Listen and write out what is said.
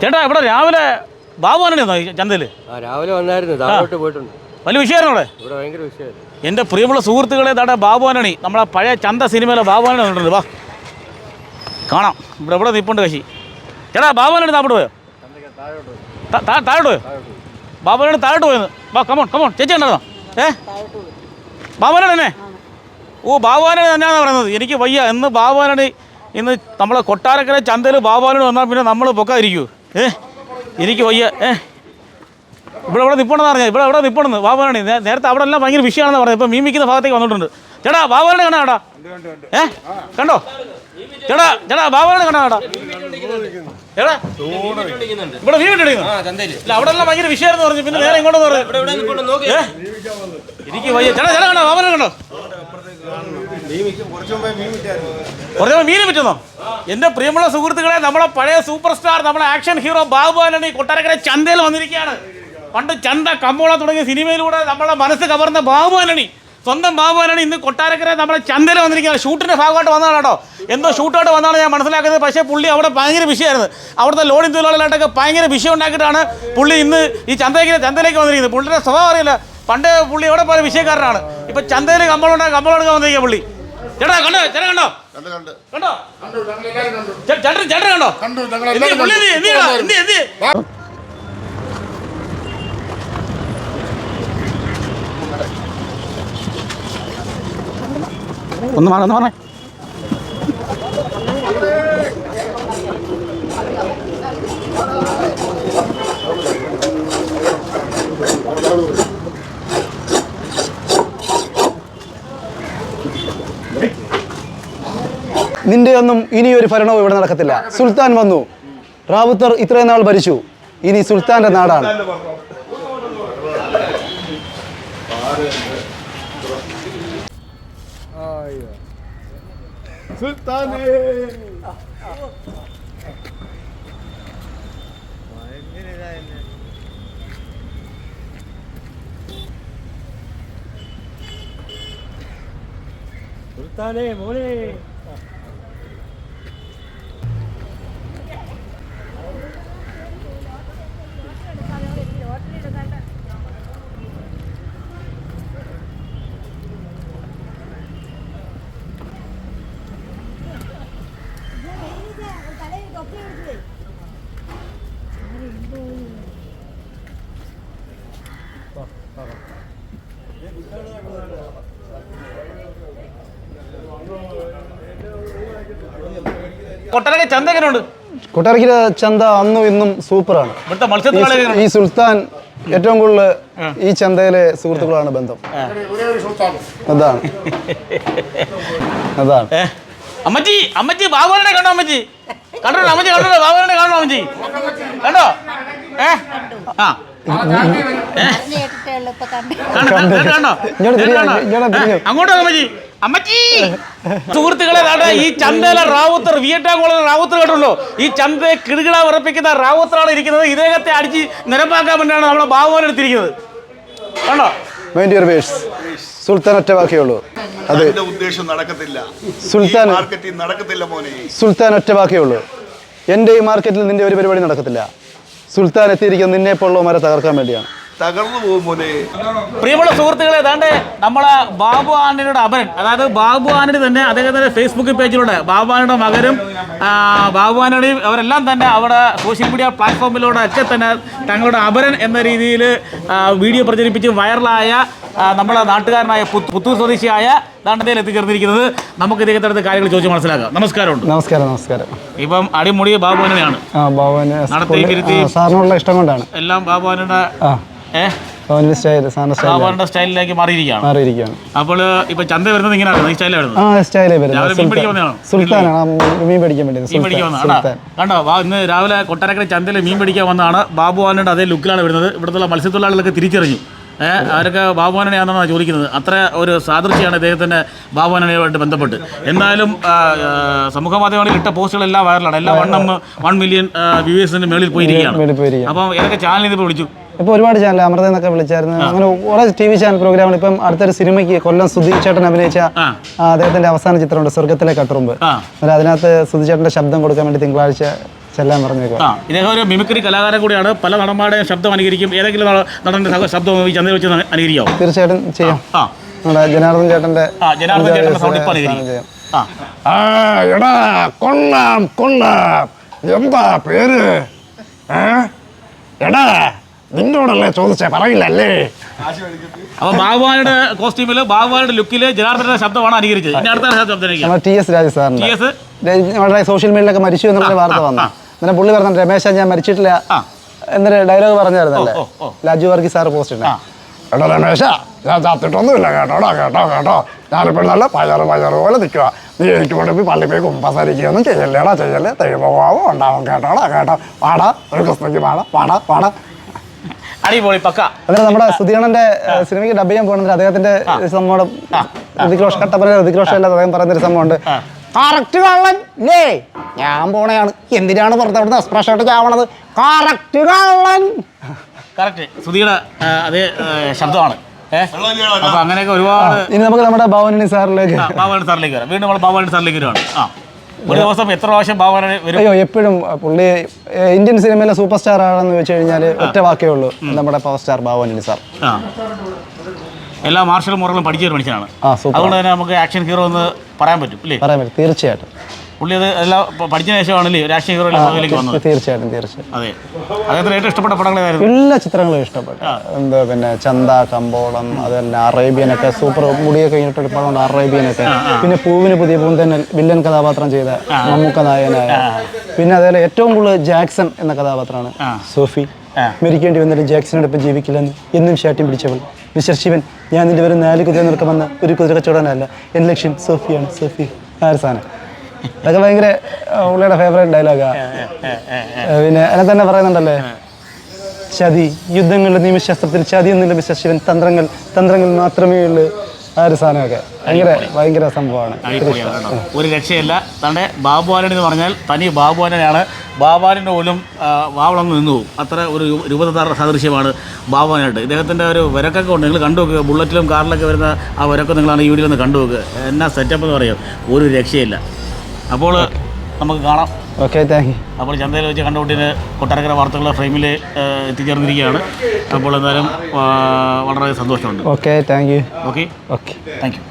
ചേട്ടാ ഇവിടെ രാവിലെ ബാബു ഈ ചന്തയിൽ ആ രാവിലെ വന്നായിരുന്നു. താഴോട്ട് പോയിട്ടുണ്ട്. വലിയ വിഷയമായിരുന്നു അവിടെ? ഇവിടെ ഭയങ്കര വിഷയമായിരുന്നു. എന്റെ പ്രിയമുള്ള സുഹൃത്തുക്കളെ താടെ ബാബു ആനണി നമ്മളെ പഴയ ചന്ത സിനിമയിലെ ബാബു ആനണി വന്നിട്ടുണ്ട്? വാ. കാണാം. ഇവിടെ ഇവിടെ നിപ്പുണ്ട് കശി. ചേട്ടാ ബാബു ആനണി താപ്പോട്ട് പോയോ? താഴോട്ട് പോയോ. ബാബു ആനണി താഴോട്ട് പോയെന്ന്? വാ കമോൺ കമോൺ ചേച്ചി ഉണ്ടായിരുന്നോ ഏ? ബാബു ആനണി തന്നെ? ഓ ബാബു ആനണി തന്നെയാണെന്ന് പറയുന്നത്. എനിക്ക് വയ്യ. എന്ന് ബാബു ആനണി ഇന്ന് നമ്മളെ കൊട്ടാരക്കര ചന്തയിൽ ബാബു ആനണി വന്നാൽ പിന്നെ നമ്മൾ പൊക്കാതിരിക്കൂ ഏ? എനിക്ക് വയ്യ. ഏ? ഇവിടെ ഇവിടെ നിൽപ്പണെന്ന് പറഞ്ഞാൽ ഇവിടെ ഇവിടെ നിൽപ്പണെന്ന് വാവനാണി നേരത്തെ അവിടെ എല്ലാം ഭയങ്കര വിഷയമാണെന്ന് പറഞ്ഞത് ഇപ്പം മീൻ വിൽക്കുന്ന ഭാഗത്തേക്ക് വന്നിട്ടുണ്ട്. ചേട്ടാ ബാബുരാണി കാണാ ചേട്ടാ. ഏ? കണ്ടോ? ചേട്ടാ ചേട്ടാ ബാബുരാണി കാണാ ചേട്ടാ. ഇവിടെ മീൻ ഇല്ല അവിടെ എല്ലാം ഭയങ്കര വിഷയമായിരുന്നു പറഞ്ഞു. പിന്നെ നേരെ ഇങ്ങോട്ട് പറഞ്ഞു? എനിക്ക് വയ്യ. ചേട്ടാ ചേട്ടാ കണ്ടോ? ബാബുരാണി കണ്ടോ? കുറച്ച് മീൻ പറ്റുന്നോ എന്റെ പ്രിയമുള്ള സുഹൃത്തുക്കളെ നമ്മളെ പഴയ സൂപ്പർ സ്റ്റാർ നമ്മളെ ആക്ഷൻ ഹീറോ ബാബു കൊട്ടാരക്കരെ കൊട്ടാരക്കര ചന്തയിൽ വന്നിരിക്കുകയാണ്. പണ്ട് ചന്ത കമ്പോള തുടങ്ങിയ സിനിമയിലൂടെ നമ്മളെ മനസ്സ് കവർന്ന ബാബുവാനണി സ്വന്തം ബാബുവാനാണ് ഇന്ന് കൊട്ടാരക്കര നമ്മളെ ചന്തയിൽ വന്നിരിക്കുകയാണ്. ഷൂട്ടിന്റെ ഭാഗമായിട്ട് വന്നതാണ് കേട്ടോ. എന്തോ ഷൂട്ടായിട്ട് വന്നതാണ് ഞാൻ മനസ്സിലാക്കുന്നത്. പക്ഷേ പുള്ളി അവിടെ ഭയങ്കര വിഷയമായിരുന്നു അവിടുത്തെ ലോഡിംഗ് തൊഴിലാളികളായിട്ടൊക്കെ ഭയങ്കര വിഷയം ഉണ്ടാക്കിയിട്ടാണ് പുള്ളി ഇന്ന് ഈ ചന്തയ്ക്ക് ചന്തയിലേക്ക് വന്നിരിക്കുന്നത്. പുള്ളിയുടെ സ്വഭാവം അറിയില്ല. പണ്ട് പുള്ളി എവിടെ പോലെ വിഷയക്കാരനാണ്. ഇപ്പൊ ചന്തയിൽ കമ്പളം ഉണ്ടാകും കമ്പളം എടുക്കാൻ വന്നിരിക്കുക പുള്ളി. ചേട്ടാ കണ്ടോ? ചേട്ടാ കണ്ടോ? കണ്ട് കണ്ട്. കണ്ടോ? ചേട്ടാ ചേട്ടൻ ചേട്ടൻ കണ്ടോ? ഒന്ന് മാറി ഒന്ന് മാറേ നിന്റെ ഒന്നും ഒരു ഭരണവും ഇവിടെ നടക്കത്തില്ല. സുൽത്താൻ വന്നു. റാവുത്തർ ഇത്രയും നാൾ ഭരിച്ചു. ഇനി സുൽത്താന്റെ നാടാണ്. സുൽത്താനേ മോനെ. കൊട്ടരക്ക് ചന്ത എങ്ങനെയുണ്ട്? കൊട്ടാരക്കര ചന്ത അന്നും ഇന്നും സൂപ്പറാണ്. ഇവിടുത്തെ ഈ ഈ സുൽത്താൻ ഏറ്റവും കൂടുതൽ ഈ ചന്തയിലെ സുഹൃത്തുക്കളാണ് ബന്ധം. അതാണ്. അതാണ്. അമ്മച്ചി അമ്മച്ചി ബാബുവിനെ കണ്ടോ അമ്മച്ചി? കണ്ടോ അമ്മച്ചി കണ്ടോ ബാബുവിനെ കാണോ അമ്മച്ചി? കണ്ടോ? ഏ? ആ. അങ്ങോട്ട് അമ്മജി അമ്മച്ചി? സുഹൃത്തുക്കളെ ഈ ചന്തയിലെ റാവുത്തർ വിയറ്റാങ്കുളം റാവുത്തർ കേട്ടുണ്ടോ ഈ ചന്തയെ കിടുകിട ഉറപ്പിക്കുന്ന റാവുത്തറാണ് ഇരിക്കുന്നത്. ഇദ്ദേഹത്തെ അടിച്ച് നിരപ്പാക്കാൻ വേണ്ടിയാണ് നമ്മളെ ബാബുവിനെ എടുത്തിരിക്കുന്നത്. കണ്ടോ? മൈൻഡ് യുവർ വേഴ്സ് സുൽത്താൻ ഒറ്റ വാക്കേ ഉള്ളൂ. അതെ. എന്റെ ഉദ്ദേശം നടക്കത്തില്ല. സുൽത്താൻ മാർക്കറ്റിൽ നടക്കത്തില്ല മോനെ. സുൽത്താൻ ഒറ്റ വാക്കേ ഉള്ളൂ. എന്റെ ഈ മാർക്കറ്റിൽ നിന്റെ ഒരു പരിപാടി നടക്കത്തില്ല. സുൽത്താൻ എത്തിയിരിക്കുന്നത് നിന്നെ പോലുള്ളവന്മാരെ തകർക്കാൻ വേണ്ടിയാണ്. തകർന്നു പോകും മോനെ. പ്രിയമുള്ള സുഹൃത്തുക്കളെ ഏതാണ്ട് നമ്മളെ ബാബു ആനിയുടെ അപരൻ അതായത് ബാബു ആനി തന്നെ അദ്ദേഹത്തിന്റെ ഫേസ്ബുക്ക് പേജിലൂടെ ബാബു ആനിയുടെ മകനും ബാബു ആനിയുടെയും അവരെല്ലാം തന്നെ അവിടെ സോഷ്യൽ മീഡിയ പ്ലാറ്റ്ഫോമിലൂടെ ഒക്കെ തന്നെ തങ്ങളുടെ അപരൻ എന്ന രീതിയിൽ വീഡിയോ പ്രചരിപ്പിച്ച് വൈറലായ നമ്മളെ നാട്ടുകാരനായ പുത്ത്- പുത്തൂർ സ്വദേശിയായ ദാണ്ടതയിൽ എത്തിച്ചേർന്നിരിക്കുന്നത് നമുക്ക് ഇദ്ദേഹത്തെ അടുത്ത് കാര്യങ്ങൾ ചോദിച്ച് മനസ്സിലാക്കാം. നമസ്കാരം നമസ്കാരം നമസ്കാരം. ഇപ്പം അടിമുടി ബാബു ആന്റണിയാണ്. ആ ബാബുവിന് നടത്തിയും ഇരുത്തിയും സാറിനുള്ള ഇഷ്ടം കൊണ്ടാണ്. എല്ലാം ബാബു സ്റ്റൈലിലേക്ക് മാറിയിരിക്കുകയാണ്. മാറിയിരിക്കുകയാണ്. അപ്പോൾ ഇപ്പൊ ചന്ത വരുന്നത് ഇങ്ങനെയാണ്. ഈ സ്റ്റൈലാണ് വരുന്നത്. ആ സ്റ്റൈലേ വരുന്നത്. മീൻ പിടിക്കാൻ സുൽത്താനാണ്. മീൻ പിടിക്കാൻ വേണ്ടി മീൻ പിടിക്കാൻ സുൽത്താൻ. വന്നതാണ് കണ്ടോ? ഇന്ന് രാവിലെ കൊട്ടാരക്കര ചന്തയിൽ മീൻ പിടിക്കാൻ വന്നതാണ്. ബാബു ആനയുടെ അതേ ലുക്കിലാണ് വരുന്നത്. ഇവിടുത്തെ മത്സ്യത്തൊഴിലാളികളൊക്കെ തിരിച്ചറിഞ്ഞു. അവരൊക്കെ ബാബുവാനണിയാണെന്നാണ് ചോദിക്കുന്നത്. അത്ര ഒരു സാദൃശ്യമാണ് ഇദ്ദേഹത്തിന്റെ ബാബുവാനണിയുമായിട്ട് ബന്ധപ്പെട്ട്. എന്തായാലും സമൂഹ മാധ്യമങ്ങളിൽ ഇട്ട പോസ്റ്റുകളെല്ലാം വൈറലാണ്. എല്ലാം വൺ വൺ മില്യൺ വ്യൂവേഴ്സിന് മേളിൽ പോയിരിക്കുകയാണ്. അപ്പം ഏതൊക്കെ ചാനൽ നിന്ന് വിളിച്ചു. ഇപ്പോൾ ഒരുപാട് ചാനൽ അമൃത എന്നൊക്കെ വിളിച്ചായിരുന്നു. അങ്ങനെ കുറേ ടി വി ചാനൽ പ്രോഗ്രാമുകൾ. ഇപ്പം അടുത്തൊരു സിനിമയ്ക്ക് കൊല്ലം സുധീചേട്ടൻ അഭിനയിച്ച അദ്ദേഹത്തിന്റെ അവസാന ചിത്രമുണ്ട് സ്വർഗത്തിലെ കട്ടുറുമ്പ്. അതിനകത്ത് സുധീചേട്ടന്റെ ശബ്ദം കൊടുക്കാൻ വേണ്ടി തിങ്കളാഴ്ച ചെല്ലാൻ പറഞ്ഞേക്കുക ആ ഇദ്ദേഹം ഒരു മിമിക്രി കലാകാരൻ കൂടിയാണ്. പല നടന്മാരുടെ ശബ്ദം അനുകരിക്കും. ഏതെങ്കിലും നട- നടന്റെ സഹ- ശബ്ദം ഈ ചന്തയിൽ വെച്ച് അനുകരിക്കാം തീർച്ചയായിട്ടും ചെയ്യാം. ആ നമ്മുടെ ജനാർദ്ദൻ ചേട്ടന്റെ ആ ജനാർദ്ദൻ ചേട്ടന്റെ സൗണ്ട് അനുകരിക്കും. ചെയ്യാം. ആ. ആ എടാ കൊള്ളാം കൊള്ളാം. എന്താ പേര്? ഏ? എടാ നിന്നോടല്ലേ ചോദിച്ചേ പറയില്ലല്ലേ? അപ്പൊ ബാബുവാനുടെ കോസ്റ്റ്യൂമിൽ ബാബുവാനുടെ ലുക്കിൽ ജനാർദ്ദന്റെ ശബ്ദമാണ് അനുകരിച്ചത്. ഇനി അടുത്ത ശബ്ദം അനുകരിക്കാം നമ്മുടെ ടി എസ് രാജ സാറിന്റെ. T S? നമ്മുടെ സോഷ്യൽ മീഡിയയിലൊക്കെ മരിച്ചു എന്നുള്ള വാർത്ത വന്നു. അന്നേരം പുള്ളി പറഞ്ഞു രമേശ ഞാൻ മരിച്ചിട്ടില്ല. എന്നൊരു ഡയലോഗ് പറഞ്ഞായിരുന്നല്ലേ. ലാജു വർഗി സാർ പോസ്റ്റ് ഉണ്ട് എടാ രമേശ ഞാൻ ചത്തിട്ടൊന്നുമില്ല കേട്ടോടാ കേട്ടോ കേട്ടോ ഞാനിപ്പോൾ നല്ല പയറ് പയറ് പോലെ നിൽക്കുക നീ എനിക്ക് കൊണ്ടുപോയി പള്ളി പോയി കുമ്പസരിക്കുകയൊന്നും ചെയ്യല്ലേടാ ചെയ്യല്ലേ? ദൈവഭാവം ഉണ്ടാവും കേട്ടോടാ കേട്ടോ. പാടാ ഒരു ക്രിസ്മസ് പാടാ പാടാ പാടാ. അടിപൊളി പക്ക. നമ്മുടെ സുധീണന്റെ സിനിമയ്ക്ക് ഡബ് ചെയ്യാൻ പോകുന്നത് അദ്ദേഹത്തിന്റെ സംഭവം ഋതിക് റോഷൻ കട്ടപ്പന ഋതിക് റോഷൻ അല്ലാതെ അദ്ദേഹം പറയുന്നൊരു സംഭവമുണ്ട്. കറക്റ്റ് കള്ളൻ ലേ ഞാൻ പോണയാണ്. എന്തിനാണ് പറഞ്ഞത് അവിടുന്ന് എക്സ്പ്രഷൻ ആയിട്ട് ചാവണത്? കറക്റ്റ് കള്ളൻ. കറക്റ്റ് സുധിയുടെ അതേ ശബ്ദമാണ്. അപ്പൊ അങ്ങനെയൊക്കെ ഒരുപാട് ഇനി നമുക്ക് നമ്മുടെ ഭവനി സാറിലേക്ക് ബാബുവാണ് സാറിലേക്ക് വരാം. വീണ്ടും നമ്മൾ ബാബുവാണ് സാറിലേക്ക് വരുവാണ്. ആ. ഒരു ദിവസം എത്ര പ്രാവശ്യം ബാബുവാണ് വരും? അയ്യോ എപ്പോഴും പുള്ളി ഇന്ത്യൻ സിനിമയിലെ സൂപ്പർ സ്റ്റാർ ആണെന്ന് വെച്ച് കഴിഞ്ഞാൽ ഒറ്റ വാക്കേ ഉള്ളൂ. നമ്മുടെ പവർ സ്റ്റാർ ഭാവനി സാർ. എല്ലാ മാർഷൽ മുറകളും പഠിച്ചൊരു മനുഷ്യനാണ്. അതുകൊണ്ട് തന്നെ നമുക്ക് ആക്ഷൻ ഹീറോ എന്ന് പറയാൻ പറ്റും അല്ലേ പറയാൻ പറ്റും തീർച്ചയായിട്ടും. പുള്ളി അത് എല്ലാം പഠിച്ച ശേഷമാണല്ലേ രാഷ്ട്രീയ ആക്ഷൻ ഹീറോ ലെവലിലേക്ക് വന്നത്? തീർച്ചയായിട്ടും തീർച്ചയായും അതെ. അദ്ദേഹത്തിന് ഏറ്റവും ഇഷ്ടപ്പെട്ട പടങ്ങളായിരുന്നു എല്ലാ ചിത്രങ്ങളും ഇഷ്ടപ്പെട്ടു. എന്താ പിന്നെ ചന്ത കമ്പോളം അതല്ല അറേബ്യനൊക്കെ സൂപ്പർ മുടിയൊക്കെ കഴിഞ്ഞിട്ടൊരു പടമുണ്ട് അറേബ്യനൊക്കെ. പിന്നെ പൂവിന് പുതിയ പൂന്തന്നൽ വില്ലൻ കഥാപാത്രം ചെയ്ത മമ്മൂക്ക നായകനായ. പിന്നെ അതേപോലെ ഏറ്റവും കൂടുതൽ ജാക്സൺ എന്ന കഥാപാത്രമാണ് സോഫി. മരിക്കേണ്ടി വന്നിട്ട് ജാക്സണോടൊപ്പം ജീവിക്കില്ലെന്ന് എന്നും ശാഠ്യം പിടിച്ചവൾ. മിസ്റ്റർ ശിവൻ ഞാൻ നിന്റെ വരും നാല് കുതിര നിൽക്കുമെന്ന ഒരു കുതിര കച്ചവടനല്ല എന്റെ ലക്ഷ്യം സോഫിയാണ്. സോഫി ആ സാധനം? അതൊക്കെ ഭയങ്കര പുള്ളിയുടെ ഫേവറേറ്റ് ഡയലോഗാ പിന്നെ അതിനെ തന്നെ പറയുന്നുണ്ടല്ലേ? ചതി യുദ്ധങ്ങളുടെ നിയമശാസ്ത്രത്തിൽ ചതി എന്നില്ല ലഭിച്ച ശിവൻ തന്ത്രങ്ങൾ തന്ത്രങ്ങൾ മാത്രമേ ഉള്ളൂ ആ ഒരു സാധനമൊക്കെ. ഭയങ്കര ഭയങ്കര സംഭവമാണ്. ഒരു രക്ഷയില്ല. തന്റെ ബാബുവാലൻ എന്ന് പറഞ്ഞാൽ തനി ബാബുവാലനാണ് ബാബുവാനിന്റെ പോലും വാവളങ്ങ് നിന്നു പോകും അത്ര ഒരു രൂപതാര സദൃശ്യമാണ് ബാബുവാനായിട്ട് ഇദ്ദേഹത്തിന്റെ ഒരു വിരക്കൊക്കെ ഉണ്ട്. നിങ്ങൾ കണ്ടു നോക്കുക ബുള്ളറ്റിലും കാറിലൊക്കെ വരുന്ന ആ വിരക്കം നിങ്ങളാണ് ഈ വീഡിയോയിൽ ഒന്ന് കണ്ടു നോക്കുക എന്നാ സെറ്റപ്പ് എന്ന് പറയും? ഒരു രക്ഷയില്ല. അപ്പോൾ നമുക്ക് കാണാം. ഓക്കെ താങ്ക് യു അപ്പോൾ ചന്തയിൽ വെച്ച് കണ്ടുപിട്ടിന് കൊട്ടാരക്കര വാർത്തകളുടെ ഫ്രെയിമിൽ എത്തിച്ചേർന്നിരിക്കുകയാണ്. അപ്പോൾ എന്തായാലും വളരെ സന്തോഷമുണ്ട്. Okay thank you okay okay thank you